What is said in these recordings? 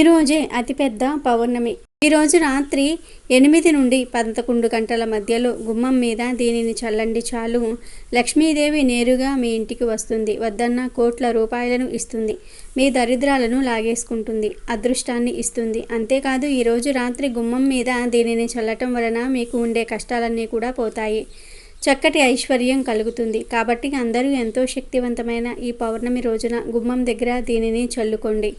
ఈరోజే అతిపెద్ద పౌర్ణమి. ఈరోజు రాత్రి ఎనిమిది నుండి పదకొండు గంటల మధ్యలో గుమ్మం మీద దీనిని చల్లండి చాలు. లక్ష్మీదేవి నేరుగా మీ ఇంటికి వస్తుంది. వద్దన్న కోట్ల రూపాయలను ఇస్తుంది. మీ దరిద్రాలను లాగేసుకుంటుంది. అదృష్టాన్ని ఇస్తుంది. అంతేకాదు ఈరోజు రాత్రి గుమ్మం మీద దీనిని చల్లటం వలన మీకు ఉండే కష్టాలన్నీ కూడా పోతాయి. చక్కటి ఐశ్వర్యం కలుగుతుంది. కాబట్టి అందరూ ఎంతో శక్తివంతమైన ఈ పౌర్ణమి రోజున గుమ్మం దగ్గర దీనిని చల్లుకోండి.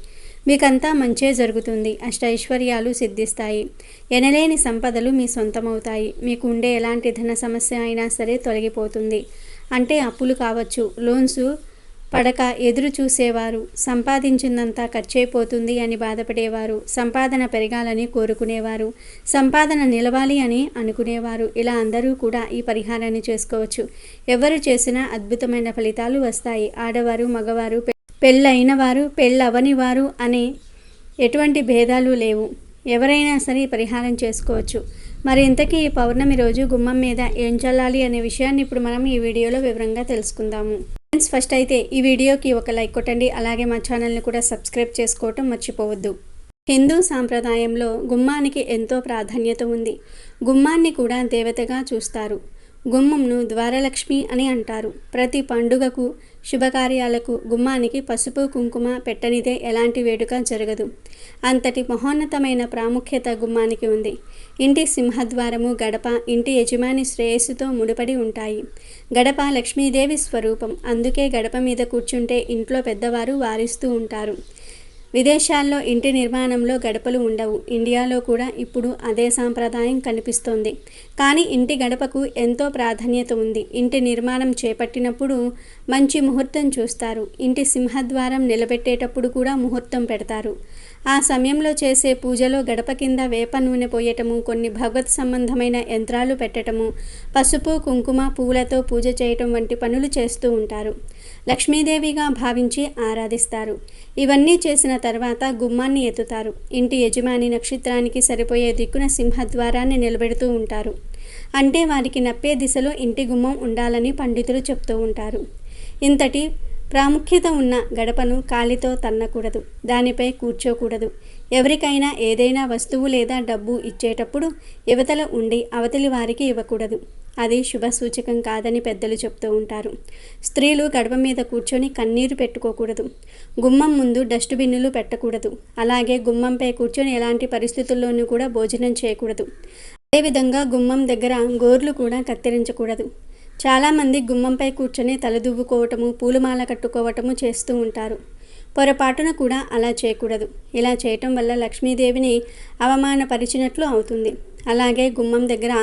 మీకంతా మంచే జరుగుతుంది. అష్టైశ్వర్యాలు సిద్ధిస్తాయి. ఎనలేని సంపదలు మీ సొంతమవుతాయి. మీకు ఉండే ఎలాంటి ధన సమస్య అయినా సరే తొలగిపోతుంది. అంటే అప్పులు కావచ్చు. లోన్స్ పడక ఎదురు చూసేవారు. సంపాదించిందంతా ఖర్చైపోతుంది అని బాధపడేవారు. సంపాదన పెరగాలని కోరుకునేవారు. సంపాదన నిలవాలి అని అనుకునేవారు. ఇలా అందరూ కూడా ఈ పరిహారాన్ని చేసుకోవచ్చు. ఎవరు చేసినా అద్భుతమైన ఫలితాలు వస్తాయి. ఆడవారు మగవారు పెళ్ళైన వారు పెళ్ళవని వారు అనే ఎటువంటి భేదాలు లేవు. ఎవరైనా సరే పరిహారం చేసుకోవచ్చు. మరి ఇంతకీ ఈ పౌర్ణమి రోజు గుమ్మం మీద ఏం చల్లాలి అనే విషయాన్ని ఇప్పుడు మనం ఈ వీడియోలో వివరంగా తెలుసుకుందాము. ఫ్రెండ్స్ ఫస్ట్ అయితే ఈ వీడియోకి ఒక లైక్ కొట్టండి. అలాగే మా ఛానల్ని కూడా సబ్స్క్రైబ్ చేసుకోవటం మర్చిపోవద్దు. హిందూ సాంప్రదాయంలో గుమ్మానికి ఎంతో ప్రాధాన్యత ఉంది. గుమ్మాన్ని కూడా దేవతగా చూస్తారు. గుమ్మంను ద్వారలక్ష్మి అని అంటారు. ప్రతి పండుగకు శుభకార్యాలకు గుమ్మానికి పసుపు కుంకుమ పెట్టనిదే ఎలాంటి వేడుక జరగదు. అంతటి మహోన్నతమైన ప్రాముఖ్యత గుమ్మానికి ఉంది. ఇంటి సింహద్వారము గడప ఇంటి యజమాని శ్రేయస్సుతో ముడిపడి ఉంటాయి. గడప లక్ష్మీదేవి స్వరూపం. అందుకే గడప మీద కూర్చుంటే ఇంట్లో పెద్దవారు వారిస్తూ ఉంటారు. విదేశాల్లో ఇంటి నిర్మాణంలో గడపలు ఉండవు. ఇండియాలో కూడా ఇప్పుడు అదే సాంప్రదాయం కనిపిస్తోంది. కానీ ఇంటి గడపకు ఎంతో ప్రాధాన్యత ఉంది. ఇంటి నిర్మాణం చేపట్టినప్పుడు మంచి ముహూర్తం చూస్తారు. ఇంటి సింహద్వారం నిలబెట్టేటప్పుడు కూడా ముహూర్తం పెడతారు. ఆ సమయంలో చేసే పూజలో గడప కింద వేప నూనె పోయటము కొన్ని భగవత్ సంబంధమైన యంత్రాలు పెట్టటము పసుపు కుంకుమ పువ్వులతో పూజ చేయటం వంటి పనులు చేస్తూ ఉంటారు. లక్ష్మీదేవిగా భావించి ఆరాధిస్తారు. ఇవన్నీ చేసిన తర్వాత గుమ్మాన్ని ఎత్తుతారు. ఇంటి యజమాని నక్షత్రానికి సరిపోయే దిక్కున సింహద్వారాన్ని నిలబెడుతూ ఉంటారు. అంటే వారికి నప్పే దిశలో ఇంటి గుమ్మం ఉండాలని పండితులు చెప్తూ ఉంటారు. ఇంతటి ప్రాముఖ్యత ఉన్న గడపను కాలితో తన్నకూడదు. దానిపై కూర్చోకూడదు. ఎవరికైనా ఏదైనా వస్తువు లేదా డబ్బు ఇచ్చేటప్పుడు యువతల ఉండి అవతలి వారికి ఇవ్వకూడదు. అది శుభ సూచకం కాదని పెద్దలు చెప్తూ ఉంటారు. స్త్రీలు గడప మీద కూర్చొని కన్నీరు పెట్టుకోకూడదు. గుమ్మం ముందు డస్ట్బిన్నులు పెట్టకూడదు. అలాగే గుమ్మంపై కూర్చొని ఎలాంటి పరిస్థితుల్లోనూ కూడా భోజనం చేయకూడదు. అదేవిధంగా గుమ్మం దగ్గర గోర్లు కూడా కత్తిరించకూడదు. చాలామంది గుమ్మంపై కూర్చొని తలదువ్వుకోవటము పూలమాల కట్టుకోవటము చేస్తూ ఉంటారు. పొరపాటున కూడా అలా చేయకూడదు. ఇలా చేయటం వల్ల లక్ష్మీదేవిని అవమానపరిచినట్లు అవుతుంది. అలాగే గుమ్మం దగ్గర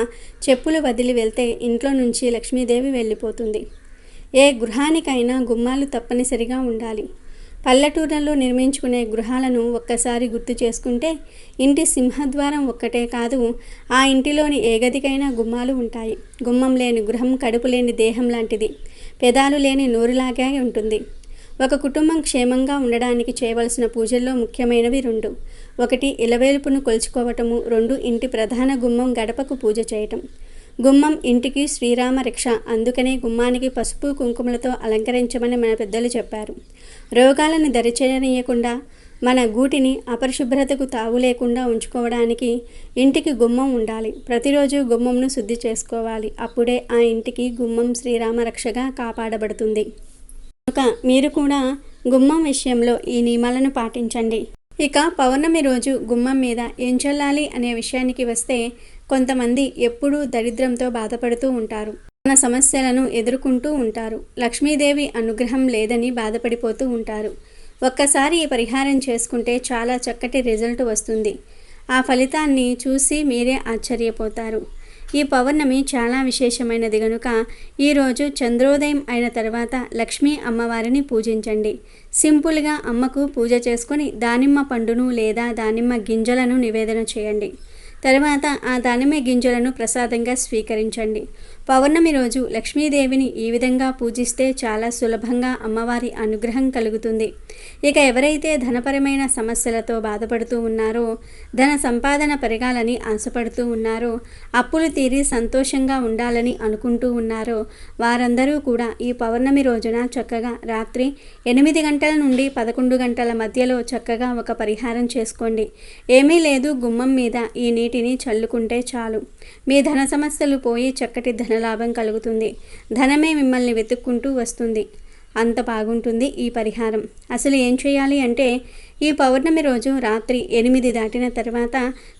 చెప్పులు వదిలి వెళ్తే ఇంట్లో నుంచి లక్ష్మీదేవి వెళ్ళిపోతుంది. ఏ గృహానికైనా గుమ్మాలు తప్పనిసరిగా ఉండాలి. పల్లెటూర్లలో నిర్మించుకునే గృహాలను ఒక్కసారి గుర్తు చేసుకుంటే ఇంటి సింహద్వారం ఒక్కటే కాదు ఆ ఇంటిలోని ఏ గదికైనా గుమ్మాలు ఉంటాయి. గుమ్మం లేని గృహం కడుపు లేని దేహం లాంటిది. పెదాలు లేని నోరులాగే ఉంటుంది. ఒక కుటుంబం క్షేమంగా ఉండడానికి చేయవలసిన పూజల్లో ముఖ్యమైనవి రెండు. ఒకటి ఇలవేలుపును కొలుచుకోవటము. రెండు ఇంటి ప్రధాన గుమ్మం గడపకు పూజ చేయటం. గుమ్మం ఇంటికి శ్రీరామ రక్ష. అందుకనే గుమ్మానికి పసుపు కుంకుమలతో అలంకరించమని మన పెద్దలు చెప్పారు. రోగాలను దరిచేయనీయకుండా మన గూటిని అపరిశుభ్రతకు తావు లేకుండా ఉంచుకోవడానికి ఇంటికి గుమ్మం ఉండాలి. ప్రతిరోజు గుమ్మంను శుద్ధి చేసుకోవాలి. అప్పుడే ఆ ఇంటికి గుమ్మం శ్రీరామ రక్షగా కాపాడబడుతుంది. ఒక మీరు కూడా గుమ్మం విషయంలో ఈ నియమాలను పాటించండి. ఇక పౌర్ణమి రోజు గుమ్మం మీద ఏం చల్లాలి అనే విషయానికి వస్తే కొంతమంది ఎప్పుడూ దరిద్రంతో బాధపడుతూ ఉంటారు. తన సమస్యలను ఎదుర్కొంటూ ఉంటారు. లక్ష్మీదేవి అనుగ్రహం లేదని బాధపడిపోతూ ఉంటారు. ఒక్కసారి ఈ పరిహారం చేసుకుంటే చాలా చక్కటి రిజల్ట్ వస్తుంది. ఆ ఫలితాన్ని చూసి మీరే ఆశ్చర్యపోతారు. ఈ పౌర్ణమి చాలా విశేషమైనది గనుక ఈరోజు చంద్రోదయం అయిన తర్వాత లక్ష్మీ అమ్మవారిని పూజించండి. సింపుల్గా అమ్మకు పూజ చేసుకొని దానిమ్మ పండును లేదా దానిమ్మ గింజలను నివేదన చేయండి. తర్వాత ఆ దానిమ్మ గింజలను ప్రసాదంగా స్వీకరించండి. పౌర్ణమి రోజు లక్ష్మీదేవిని ఈ విధంగా పూజిస్తే చాలా సులభంగా అమ్మవారి అనుగ్రహం కలుగుతుంది. ఇక ఎవరైతే ధనపరమైన సమస్యలతో బాధపడుతూ ఉన్నారో ధన సంపాదన పెరగాలని ఆశపడుతూ ఉన్నారో అప్పులు తీరి సంతోషంగా ఉండాలని అనుకుంటూ ఉన్నారో వారందరూ కూడా ఈ పౌర్ణమి రోజున చక్కగా రాత్రి ఎనిమిది గంటల నుండి పదకొండు గంటల మధ్యలో చక్కగా ఒక పరిహారం చేసుకోండి. ఏమీ లేదు గుమ్మం మీద ఈ నీటి నీటిని చల్లుకుంటే చాలు. మీ ధన సమస్యలు పోయి చక్కటి ధనలాభం కలుగుతుంది. ధనమే మిమ్మల్ని వెతుక్కుంటూ వస్తుంది. అంత బాగుంటుంది ఈ పరిహారం. అసలు ఏం చేయాలి అంటే ఈ పౌర్ణమి రోజు రాత్రి ఎనిమిది దాటిన తర్వాత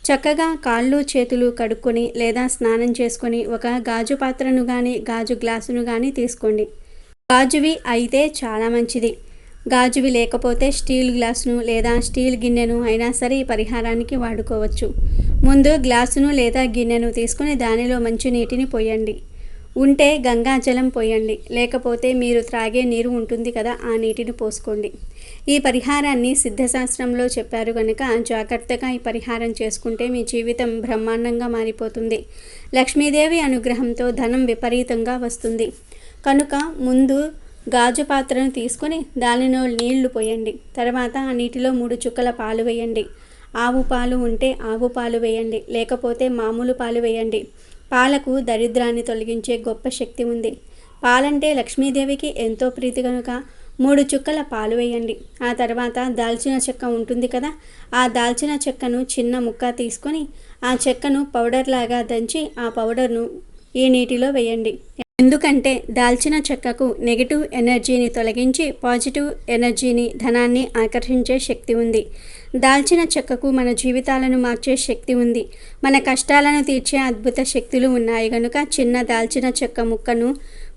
చక్కగా కాళ్ళు చేతులు కడుక్కొని లేదా స్నానం చేసుకొని ఒక గాజు పాత్రను కానీ గాజు గ్లాసును కానీ తీసుకోండి. గాజువి అయితే చాలా మంచిది. గాజువి లేకపోతే స్టీల్ గ్లాసును లేదా స్టీల్ గిన్నెను అయినా సరే ఈ పరిహారానికి వాడుకోవచ్చు. ముందు గ్లాసును లేదా గిన్నెను తీసుకుని దానిలో మంచి నీటిని పోయండి. ఉంటే గంగాజలం పోయండి. లేకపోతే మీరు త్రాగే నీరు ఉంటుంది కదా ఆ నీటిని పోసుకోండి. ఈ పరిహారాన్ని సిద్ధశాస్త్రంలో చెప్పారు కనుక జాగ్రత్తగా ఈ పరిహారం చేసుకుంటే మీ జీవితం బ్రహ్మాండంగా మారిపోతుంది. లక్ష్మీదేవి అనుగ్రహంతో ధనం విపరీతంగా వస్తుంది. కనుక ముందు గాజు పాత్రను తీసుకొని దానిలో నీళ్ళు పోయండి. తర్వాత ఆ నీటిలో మూడు చుక్కల పాలు వేయండి. ఆవు పాలు ఉంటే ఆవు పాలు వేయండి. లేకపోతే మామూలు పాలు వేయండి. పాలకు దరిద్రాన్ని తొలగించే గొప్ప శక్తి ఉంది. పాలంటే లక్ష్మీదేవికి ఎంతో ప్రీతి కనుక మూడు చుక్కల పాలు వేయండి. ఆ తర్వాత దాల్చిన చెక్క ఉంటుంది కదా ఆ దాల్చిన చెక్కను చిన్న ముక్క తీసుకొని ఆ చెక్కను పౌడర్ లాగా దంచి ఆ పౌడర్ను ఈ నీటిలో వేయండి. ఎందుకంటే దాల్చిన చెక్కకు నెగిటివ్ ఎనర్జీని తొలగించి పాజిటివ్ ఎనర్జీని ధనాన్ని ఆకర్షించే శక్తి ఉంది. దాల్చిన చెక్కకు మన జీవితాలను మార్చే శక్తి ఉంది. మన కష్టాలను తీర్చే అద్భుత శక్తులు ఉన్నాయి. కనుక చిన్న దాల్చిన చెక్క ముక్కను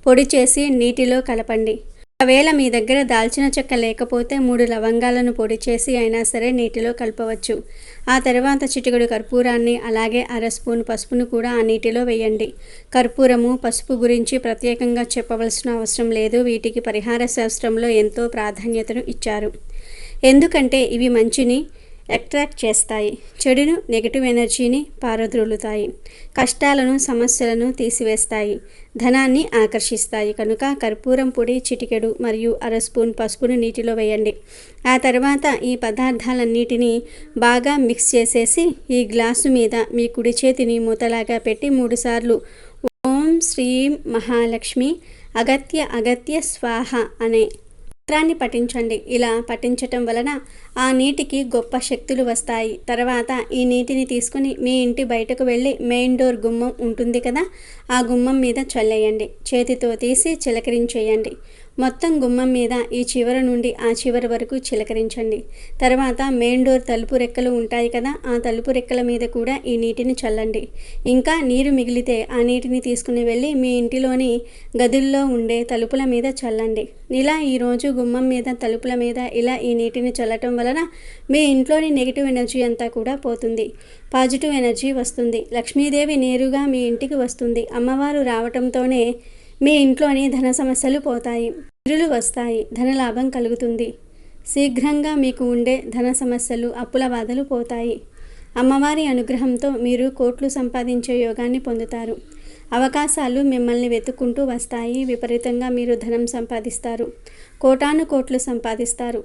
పొడి చేసి నీటిలో కలపండి. ఒకవేళ మీ దగ్గర దాల్చిన చెక్క లేకపోతే మూడు లవంగాలను పొడి చేసి అయినా సరే నీటిలో కలపవచ్చు. ఆ తర్వాత చిటికెడు కర్పూరాన్ని అలాగే అర స్పూన్ పసుపును కూడా ఆ నీటిలో వేయండి. కర్పూరము పసుపు గురించి ప్రత్యేకంగా చెప్పవలసిన అవసరం లేదు. వీటికి పరిహార శాస్త్రంలో ఎంతో ప్రాధాన్యతను ఇచ్చారు. ఎందుకంటే ఇవి మంచిని అట్రాక్ట్ చేస్తాయి. చెడును నెగిటివ్ ఎనర్జీని పారద్రోలుతాయి. కష్టాలను సమస్యలను తీసివేస్తాయి. ధనాన్ని ఆకర్షిస్తాయి. కనుక కర్పూరం పొడి చిటికెడు మరియు అర స్పూన్ పసుపును నీటిలో వేయండి. ఆ తర్వాత ఈ పదార్థాలన్నిటినీ బాగా మిక్స్ చేసేసి ఈ గ్లాసు మీద మీ కుడి చేతిని మూతలాగా పెట్టి మూడుసార్లు ఓం శ్రీం మహాలక్ష్మి అగత్య అగత్య స్వాహ అనే మంత్రాన్ని పఠించండి. ఇలా పఠించటం వలన ఆ నీటికి గొప్ప శక్తులు వస్తాయి. తర్వాత ఈ నీటిని తీసుకుని మీ ఇంటి బయటకు వెళ్ళి మెయిన్ డోర్ గుమ్మం ఉంటుంది కదా ఆ గుమ్మం మీద చల్లేయండి. చేతితో తీసి చిలకరించేయండి. మొత్తం గుమ్మం మీద ఈ చివర నుండి ఆ చివరి వరకు చిలకరించండి. తర్వాత మెయిన్ డోర్ తలుపు రెక్కలు ఉంటాయి కదా ఆ తలుపు రెక్కల మీద కూడా ఈ నీటిని చల్లండి. ఇంకా నీరు మిగిలితే ఆ నీటిని తీసుకుని వెళ్ళి మీ ఇంటిలోని గదుల్లో ఉండే తలుపుల మీద చల్లండి. ఇలా ఈరోజు గుమ్మం మీద తలుపుల మీద ఇలా ఈ నీటిని చల్లటం వలన మీ ఇంట్లోని నెగిటివ్ ఎనర్జీ అంతా కూడా పోతుంది. పాజిటివ్ ఎనర్జీ వస్తుంది. లక్ష్మీదేవి నేరుగా మీ ఇంటికి వస్తుంది. అమ్మవారు రావటంతోనే మీ ఇంట్లోని ధన సమస్యలు పోతాయి నిరులు వస్తాయి ధనలాభం కలుగుతుంది. శీఘ్రంగా మీకు ఉండే ధన సమస్యలు అప్పుల బాధలు పోతాయి. అమ్మవారి అనుగ్రహంతో మీరు కోట్లు సంపాదించే యోగాన్ని పొందుతారు. అవకాశాలు మిమ్మల్ని వెతుక్కుంటూ వస్తాయి విపరీతంగా మీరు ధనం సంపాదిస్తారు కోటాను కోట్లు సంపాదిస్తారు.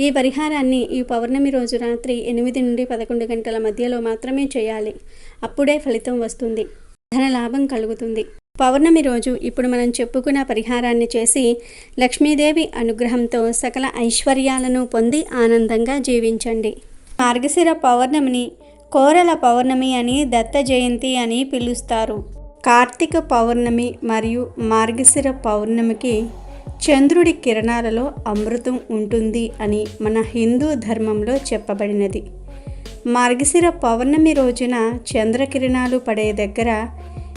ఈ పరిహారాన్ని ఈ పౌర్ణమి రోజు రాత్రి ఎనిమిది నుండి పదకొండు గంటల మధ్యలో మాత్రమే చేయాలి. అప్పుడే ఫలితం వస్తుంది. ధన లాభం కలుగుతుంది. పౌర్ణమి రోజు ఇప్పుడు మనం చెప్పుకున్న పరిహారాన్ని చేసి లక్ష్మీదేవి అనుగ్రహంతో సకల ఐశ్వర్యాలను పొంది ఆనందంగా జీవించండి. మార్గశిర పౌర్ణమిని కోరల పౌర్ణమి అని దత్త జయంతి అని పిలుస్తారు. కార్తీక పౌర్ణమి మరియు మార్గశిర పౌర్ణమికి చంద్రుడి కిరణాలలో అమృతం ఉంటుంది అని మన హిందూ ధర్మంలో చెప్పబడినది. మార్గశిర పౌర్ణమి రోజున చంద్రకిరణాలు పడే దగ్గర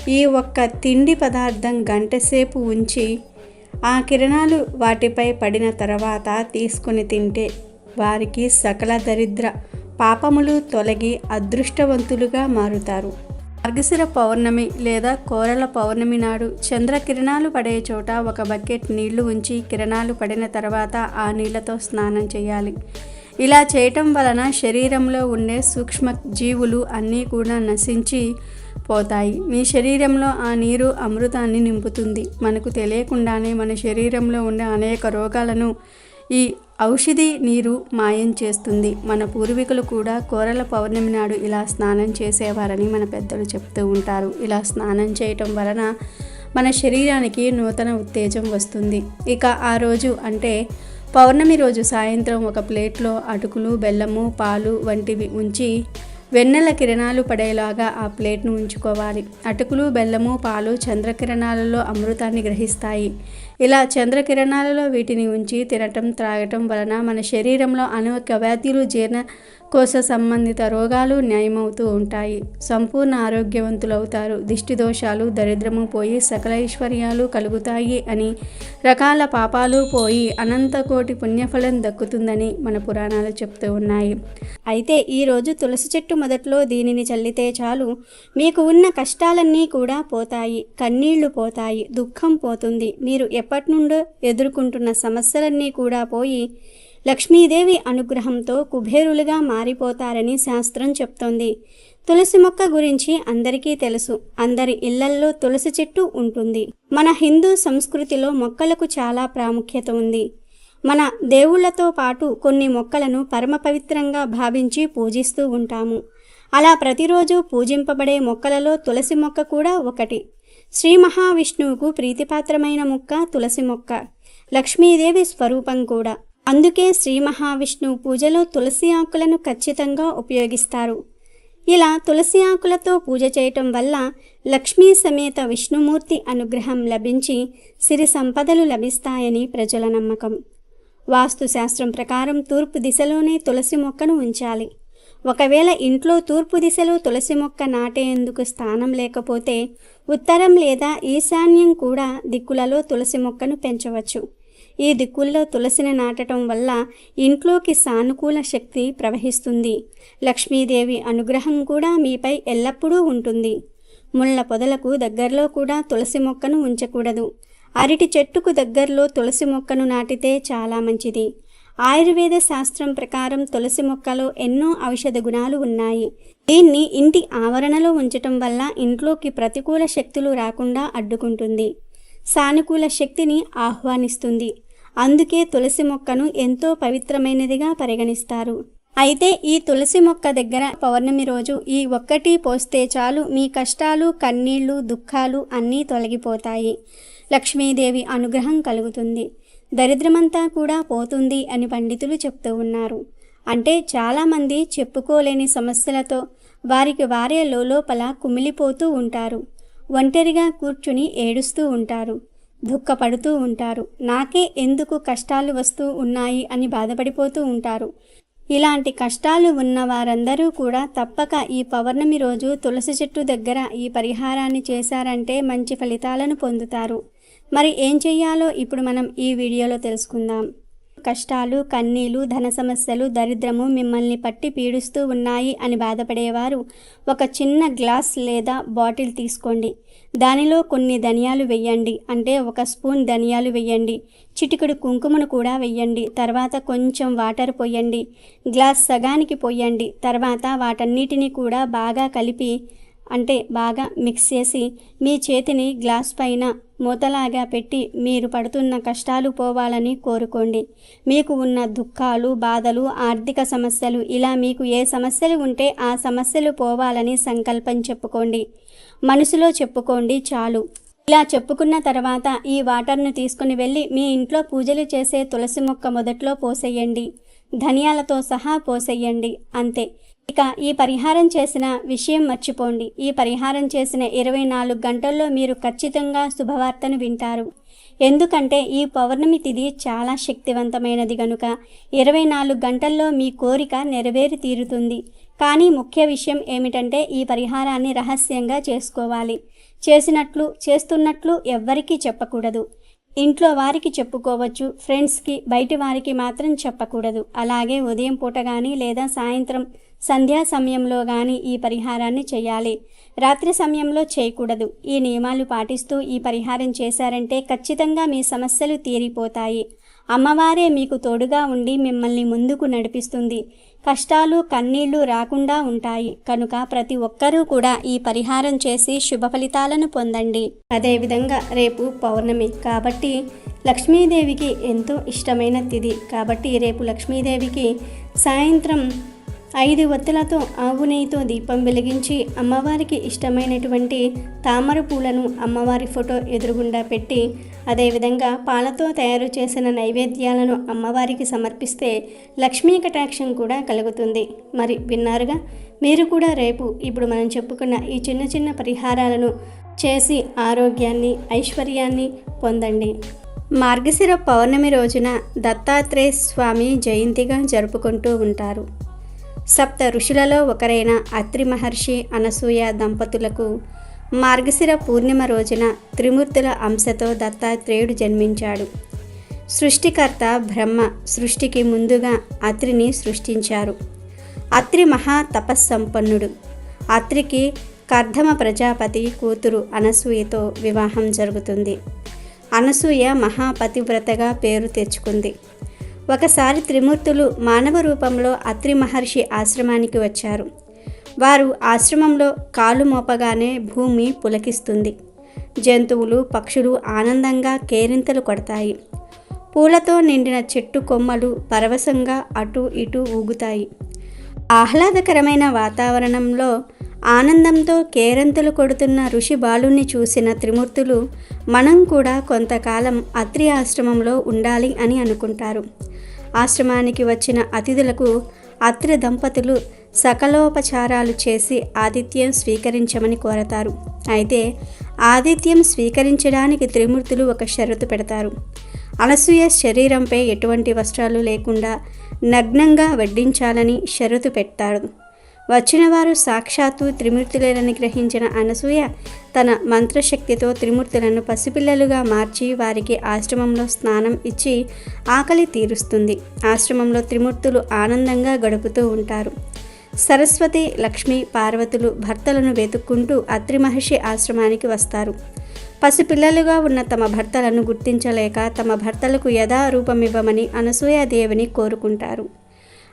ఈ ఒక్క తిండి పదార్థం గంటసేపు ఉంచి ఆ కిరణాలు వాటిపై పడిన తర్వాత తీసుకుని తింటే వారికి సకల దరిద్ర పాపములు తొలగి అదృష్టవంతులుగా మారుతారు. అర్గశిర పౌర్ణమి లేదా కోరల పౌర్ణమి నాడు చంద్రకిరణాలు పడే చోట ఒక బకెట్ నీళ్ళు ఉంచి కిరణాలు పడిన తర్వాత ఆ నీళ్ళతో స్నానం చేయాలి. ఇలా చేయటం వలన శరీరంలో ఉండే సూక్ష్మ జీవులు అన్నీ కూడా నశించి పోతాయి. మీ శరీరంలో ఆ నీరు అమృతాన్ని నింపుతుంది. మనకు తెలియకుండానే మన శరీరంలో ఉండే అనేక రోగాలను ఈ ఔషధి నీరు మాయం చేస్తుంది. మన పూర్వీకులు కూడా కోరల పౌర్ణమి నాడు ఇలా స్నానం చేసేవారని మన పెద్దలు చెప్తూ ఉంటారు. ఇలా స్నానం చేయటం వలన మన శరీరానికి నూతన ఉత్తేజం వస్తుంది. ఇక ఆ రోజు అంటే పౌర్ణమి రోజు సాయంత్రం ఒక ప్లేట్లో అటుకులు బెల్లము పాలు వంటివి ఉంచి వెన్నెల కిరణాలు పడేలాగా ఆ ప్లేట్ను ఉంచుకోవాలి. అటుకులు బెల్లము పాలు చంద్రకిరణాలలో అమృతాన్ని గ్రహిస్తాయి. ఇలా చంద్రకిరణాలలో వీటిని ఉంచి తినటం త్రాగటం వలన మన శరీరంలో అనేక వ్యాధులు జీర్ణ కోశ సంబంధిత రోగాలు న్యాయమవుతూ ఉంటాయి. సంపూర్ణ ఆరోగ్యవంతులవుతారు. దిష్టి దోషాలు దరిద్రము పోయి సకల ఐశ్వర్యాలు కలుగుతాయి అని రకాల పాపాలు పోయి అనంత కోటి పుణ్యఫలం దక్కుతుందని మన పురాణాలు చెప్తూ ఉన్నాయి. అయితే ఈరోజు తులసి చెట్టు మొదట్లో దీనిని చల్లితే చాలు. మీకు ఉన్న కష్టాలన్నీ కూడా పోతాయి. కన్నీళ్ళు పోతాయి. దుఃఖం పోతుంది. మీరు ఎప్పటి నుండో ఎదుర్కొంటున్న సమస్యలన్నీ కూడా పోయి లక్ష్మీదేవి అనుగ్రహంతో కుబేరులుగా మారిపోతారని శాస్త్రం చెప్తోంది. తులసి మొక్క గురించి అందరికీ తెలుసు. అందరి ఇళ్ళల్లో తులసి చెట్టు ఉంటుంది. మన హిందూ సంస్కృతిలో మొక్కలకు చాలా ప్రాముఖ్యత ఉంది. మన దేవుళ్ళతో పాటు కొన్ని మొక్కలను పరమ పవిత్రంగా భావించి పూజిస్తూ ఉంటాము. అలా ప్రతిరోజు పూజింపబడే మొక్కలలో తులసి మొక్క కూడా ఒకటి. శ్రీ మహావిష్ణువుకు ప్రీతిపాత్రమైన మొక్క తులసి మొక్క. లక్ష్మీదేవి స్వరూపం కూడా. అందుకే శ్రీ మహావిష్ణువు పూజలో తులసి ఆకులను ఖచ్చితంగా ఉపయోగిస్తారు. ఇలా తులసి ఆకులతో పూజ చేయటం వల్ల లక్ష్మీ సమేత విష్ణుమూర్తి అనుగ్రహం లభించి సిరి సంపదలు లభిస్తాయని ప్రజల నమ్మకం. వాస్తుశాస్త్రం ప్రకారం తూర్పు దిశలోనే తులసి మొక్కను ఉంచాలి. ఒకవేళ ఇంట్లో తూర్పు దిశలో తులసి మొక్క నాటేందుకు స్థానం లేకపోతే ఉత్తరం లేదా ఈశాన్యం కూడా దిక్కులలో తులసి మొక్కను పెంచవచ్చు. ఈ దిక్కుల్లో తులసిని నాటడం వల్ల ఇంట్లోకి సానుకూల శక్తి ప్రవహిస్తుంది. లక్ష్మీదేవి అనుగ్రహం కూడా మీపై ఎల్లప్పుడూ ఉంటుంది. ముళ్ళ పొదలకు దగ్గరలో కూడా తులసి మొక్కను ఉంచకూడదు. అరటి చెట్టుకు దగ్గరలో తులసి మొక్కను నాటితే చాలా మంచిది. ఆయుర్వేద శాస్త్రం ప్రకారం తులసి మొక్కలో ఎన్నో ఔషధ గుణాలు ఉన్నాయి. దీన్ని ఇంటి ఆవరణలో ఉంచటం వల్ల ఇంట్లోకి ప్రతికూల శక్తులు రాకుండా అడ్డుకుంటుంది. సానుకూల శక్తిని ఆహ్వానిస్తుంది. అందుకే తులసి మొక్కను ఎంతో పవిత్రమైనదిగా పరిగణిస్తారు. అయితే ఈ తులసి మొక్క దగ్గర పౌర్ణమి రోజు ఈ ఒక్కటి పోస్తే చాలు మీ కష్టాలు కన్నీళ్ళు దుఃఖాలు అన్నీ తొలగిపోతాయి. లక్ష్మీదేవి అనుగ్రహం కలుగుతుంది. దరిద్రమంతా కూడా పోతుంది అని పండితులు చెప్తూ ఉన్నారు. అంటే చాలామంది చెప్పుకోలేని సమస్యలతో వారికి వారే లోపల కుమిలిపోతూ ఉంటారు. ఒంటరిగా కూర్చుని ఏడుస్తూ ఉంటారు. దుఃఖపడుతూ ఉంటారు. నాకే ఎందుకు కష్టాలు వస్తూ ఉన్నాయి అని బాధపడిపోతూ ఉంటారు. ఇలాంటి కష్టాలు ఉన్న వారందరూ కూడా తప్పక ఈ పౌర్ణమి రోజు తులసి చెట్టు దగ్గర ఈ పరిహారాన్ని చేశారంటే మంచి ఫలితాలను పొందుతారు. మరి ఏం చేయాలో ఇప్పుడు మనం ఈ వీడియోలో తెలుసుకుందాం. కష్టాలు కన్నీలు ధన సమస్యలు దరిద్రము మిమ్మల్ని పట్టి పీడిస్తూ ఉన్నాయి అని బాధపడేవారు. ఒక చిన్న గ్లాస్ లేదా బాటిల్ తీసుకోండి. దానిలో కొన్ని ధనియాలు వెయ్యండి. అంటే ఒక స్పూన్ ధనియాలు వెయ్యండి. చిటికెడు కుంకుమను కూడా వెయ్యండి. తర్వాత కొంచెం వాటర్ పోయండి. గ్లాస్ సగానికి పోయండి. తర్వాత వాటన్నిటిని కూడా బాగా కలిపి అంటే బాగా మిక్స్ చేసి మీ చేతిని గ్లాస్ పైన మూతలాగా పెట్టి మీరు పడుతున్న కష్టాలు పోవాలని కోరుకోండి. మీకు ఉన్న దుఃఖాలు బాధలు ఆర్థిక సమస్యలు ఇలా మీకు ఏ సమస్యలు ఉంటే ఆ సమస్యలు పోవాలని సంకల్పం చెప్పుకోండి. మనసులో చెప్పుకోండి చాలు. ఇలా చెప్పుకున్న తర్వాత ఈ వాటర్ను తీసుకుని వెళ్ళి మీ ఇంట్లో పూజలు చేసే తులసి మొక్క మొదట్లో పోసేయండి. ధనియాలతో సహా పోసేయండి. అంతే. ఇక ఈ పరిహారం చేసిన విషయం మర్చిపోండి. ఈ పరిహారం చేసిన ఇరవై నాలుగు గంటల్లో మీరు ఖచ్చితంగా శుభవార్తను వింటారు. ఎందుకంటే ఈ పౌర్ణమి తిథి చాలా శక్తివంతమైనది గనుక ఇరవై నాలుగు గంటల్లో మీ కోరిక నెరవేరి తీరుతుంది. కానీ ముఖ్య విషయం ఏమిటంటే ఈ పరిహారాన్ని రహస్యంగా చేసుకోవాలి. చేసినట్లు చేస్తున్నట్లు ఎవ్వరికీ చెప్పకూడదు. ఇంట్లో వారికి చెప్పుకోవచ్చు ఫ్రెండ్స్కి బయటి వారికి మాత్రం చెప్పకూడదు. అలాగే ఉదయం పూట కానీ లేదా సాయంత్రం సంధ్యా సమయంలో కానీ ఈ పరిహారాన్ని చేయాలి. రాత్రి సమయంలో చేయకూడదు. ఈ నియమాలు పాటిస్తూ ఈ పరిహారం చేశారంటే ఖచ్చితంగా మీ సమస్యలు తీరిపోతాయి. అమ్మవారే మీకు తోడుగా ఉండి మిమ్మల్ని ముందుకు నడిపిస్తుంది. కష్టాలు కన్నీళ్ళు రాకుండా ఉంటాయి. కనుక ప్రతి ఒక్కరూ కూడా ఈ పరిహారం చేసి శుభ ఫలితాలను పొందండి. అదేవిధంగా రేపు పౌర్ణమి కాబట్టి లక్ష్మీదేవికి ఎంతో ఇష్టమైన తిథి. కాబట్టి రేపు లక్ష్మీదేవికి సాయంత్రం ఐదు ఒత్తులతో ఆవు నెయ్యితో దీపం వెలిగించి అమ్మవారికి ఇష్టమైనటువంటి తామర పూలను అమ్మవారి ఫోటో ఎదురుగుండా పెట్టి అదేవిధంగా పాలతో తయారు చేసిన నైవేద్యాలను అమ్మవారికి సమర్పిస్తే లక్ష్మీ కటాక్షం కూడా కలుగుతుంది. మరి విన్నారుగా? మీరు కూడా రేపు ఇప్పుడు మనం చెప్పుకున్న ఈ చిన్న చిన్న పరిహారాలను చేసి ఆరోగ్యాన్ని ఐశ్వర్యాన్ని పొందండి. మార్గశిర పౌర్ణమి రోజున దత్తాత్రేయ స్వామి జయంతిగా జరుపుకుంటూ ఉంటారు. సప్త ఋషులలో ఒకరైన అత్రి మహర్షి అనసూయ దంపతులకు మార్గశిర పూర్ణిమ రోజున త్రిమూర్తుల అంశతో దత్తాత్రేయుడు జన్మించాడు. సృష్టికర్త బ్రహ్మ సృష్టికి ముందుగా అత్రిని సృష్టించారు. అత్రి మహా తపస్సంపన్నుడు. అత్రికి కర్ధమ ప్రజాపతి కూతురు అనసూయతో వివాహం జరుగుతుంది. అనసూయ మహాపతివ్రతగా పేరు తెచ్చుకుంది. ఒకసారి త్రిమూర్తులు మానవ రూపంలో అత్రి మహర్షి ఆశ్రమానికి వచ్చారు. వారు ఆశ్రమంలో కాలు మోపగానే భూమి పులకిస్తుంది. జంతువులు పక్షులు ఆనందంగా కేరింతలు కొడతాయి. పూలతో నిండిన చెట్టు కొమ్మలు పరవశంగా అటు ఇటు ఊగుతాయి. ఆహ్లాదకరమైన వాతావరణంలో ఆనందంతో కేరింతలు కొడుతున్న ఋషి బాలుని చూసిన త్రిమూర్తులు మనం కూడా కొంతకాలం అత్రి ఆశ్రమంలో ఉండాలి అని అనుకుంటారు. ఆశ్రమానికి వచ్చిన అతిథులకు అత్రి దంపతులు సకలోపచారాలు చేసి ఆతిథ్యం స్వీకరించమని కోరతారు. అయితే ఆతిథ్యం స్వీకరించడానికి త్రిమూర్తులు ఒక షరతు పెడతారు. అనసూయ శరీరంపై ఎటువంటి వస్త్రాలు లేకుండా నగ్నంగా వడ్డించాలని షరతు పెట్టారు వచ్చిన వారు సాక్షాత్తు త్రిమూర్తులేనని గ్రహించిన అనసూయ తన మంత్రశక్తితో త్రిమూర్తులను పసిపిల్లలుగా మార్చి వారికి ఆశ్రమంలో స్నానం ఇచ్చి ఆకలి తీరుస్తుంది. ఆశ్రమంలో త్రిమూర్తులు ఆనందంగా గడుపుతూ ఉంటారు. సరస్వతి లక్ష్మి పార్వతులు భర్తలను వెతుక్కుంటూ అత్రి మహర్షి ఆశ్రమానికి వస్తారు. పసిపిల్లలుగా ఉన్న తమ భర్తలను గుర్తించలేక తమ భర్తలకు యథా రూపమివ్వమని అనసూయాదేవిని కోరుకుంటారు.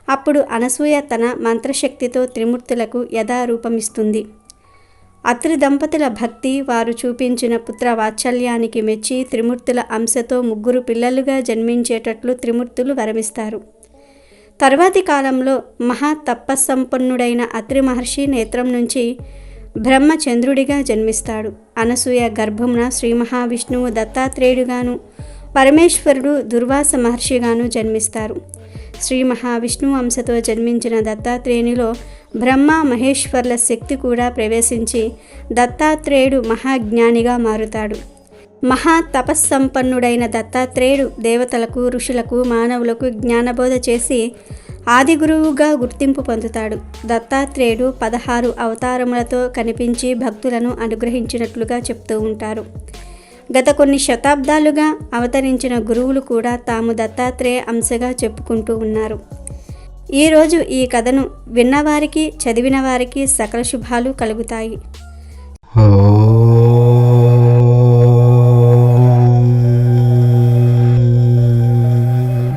అప్పుడు అనసూయ తన మంత్రశక్తితో త్రిమూర్తులకు యథారూపమిస్తుంది. అత్రి దంపతుల భక్తి వారు చూపించిన పుత్ర వాత్సల్యానికి మెచ్చి త్రిమూర్తుల అంశతో ముగ్గురు పిల్లలుగా జన్మించేటట్లు త్రిమూర్తులు వరమిస్తారు. తర్వాతి కాలంలో మహా తపస్సంపన్నుడైన అత్రి మహర్షి నేత్రం నుంచి బ్రహ్మచంద్రుడిగా జన్మిస్తాడు. అనసూయ గర్భమున శ్రీ మహావిష్ణువు దత్తాత్రేయుడుగాను పరమేశ్వరుడు దుర్వాస మహర్షిగాను జన్మిస్తారు. శ్రీ మహావిష్ణు అంశతో జన్మించిన దత్తాత్రేయునిలో బ్రహ్మ మహేశ్వర్ల శక్తి కూడా ప్రవేశించి దత్తాత్రేయుడు మహాజ్ఞానిగా మారుతాడు. మహా తపస్సంపన్నుడైన దత్తాత్రేయుడు దేవతలకు ఋషులకు మానవులకు జ్ఞానబోధ చేసి ఆదిగురువుగా గుర్తింపు పొందుతాడు. దత్తాత్రేయుడు పదహారు అవతారములతో కనిపించి భక్తులను అనుగ్రహించినట్లుగా చెప్తూ ఉంటారు. గత కొన్ని శతాబ్దాలుగా అవతరించిన గురువులు కూడా తాము దత్తాత్రేయ అంశగా చెప్పుకుంటూ ఉన్నారు. ఈరోజు ఈ కథను విన్నవారికి చదివిన వారికి సకల శుభాలు కలుగుతాయి.